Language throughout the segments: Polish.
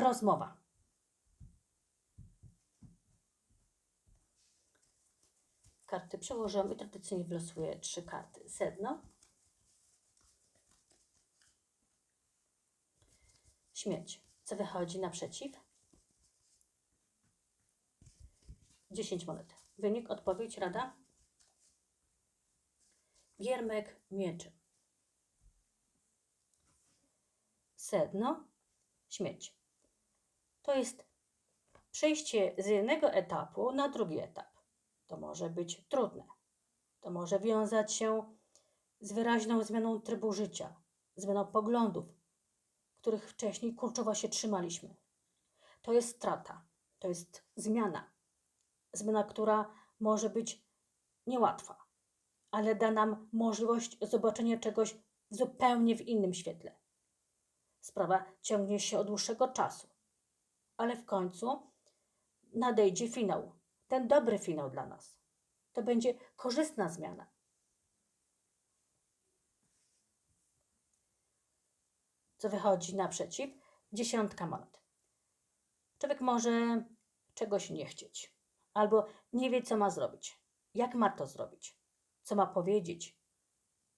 rozmowa. Karty przełożyłam i tradycyjnie wylosuję trzy karty. Sedno. Śmierć. Co wychodzi naprzeciw? 10 monet. Wynik, odpowiedź, rada? Giermek mieczy. Sedno, śmierć. To jest przejście z jednego etapu na drugi etap. To może być trudne. To może wiązać się z wyraźną zmianą trybu życia, zmianą poglądów, których wcześniej kurczowo się trzymaliśmy. To jest strata, to jest zmiana. Zmiana, która może być niełatwa, ale da nam możliwość zobaczenia czegoś zupełnie w innym świetle. Sprawa ciągnie się od dłuższego czasu, ale w końcu nadejdzie finał. Ten dobry finał dla nas. To będzie korzystna zmiana. Co wychodzi naprzeciw? Dziesiątka monet. Człowiek może czegoś nie chcieć, albo nie wie, co ma zrobić, jak ma to zrobić, co ma powiedzieć,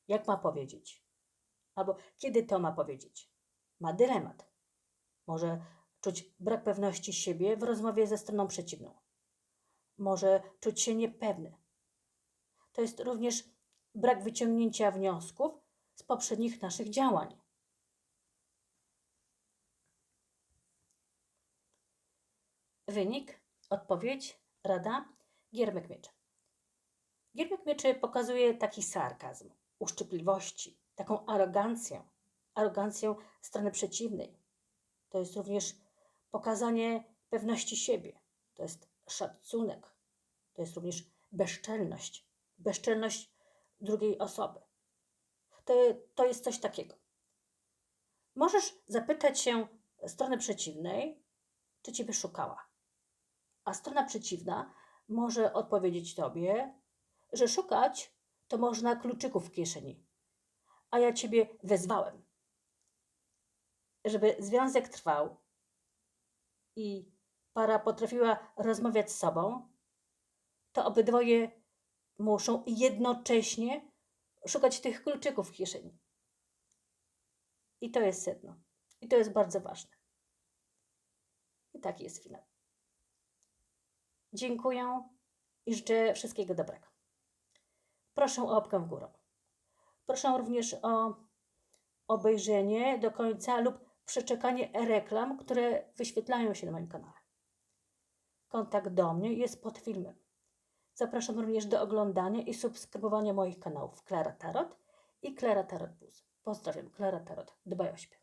jak ma powiedzieć, albo kiedy to ma powiedzieć. Ma dylemat. Może czuć brak pewności siebie w rozmowie ze stroną przeciwną. Może czuć się niepewny. To jest również brak wyciągnięcia wniosków z poprzednich naszych działań. Wynik, odpowiedź, rada, giermek mieczy. Giermek mieczy pokazuje taki sarkazm, uszczypliwości, taką arogancję, arogancję strony przeciwnej. To jest również pokazanie pewności siebie. To jest szacunek. To jest również bezczelność. Bezczelność drugiej osoby. To, to jest coś takiego. Możesz zapytać się strony przeciwnej, czy ciebie szukała. A strona przeciwna może odpowiedzieć tobie, że szukać to można kluczyków w kieszeni. A ja ciebie wezwałem, żeby związek trwał i para potrafiła rozmawiać z sobą, to obydwoje muszą jednocześnie szukać tych kluczyków w kieszeni. I to jest sedno. I to jest bardzo ważne. I taki jest finał. Dziękuję i życzę wszystkiego dobrego. Proszę o łapkę w górę. Proszę również o obejrzenie do końca lub przeczekanie reklam, które wyświetlają się na moim kanale. Kontakt do mnie jest pod filmem. Zapraszam również do oglądania i subskrybowania moich kanałów Klara Tarot i Klara Tarot Plus. Pozdrawiam, Klara Tarot. Dbaj o siebie.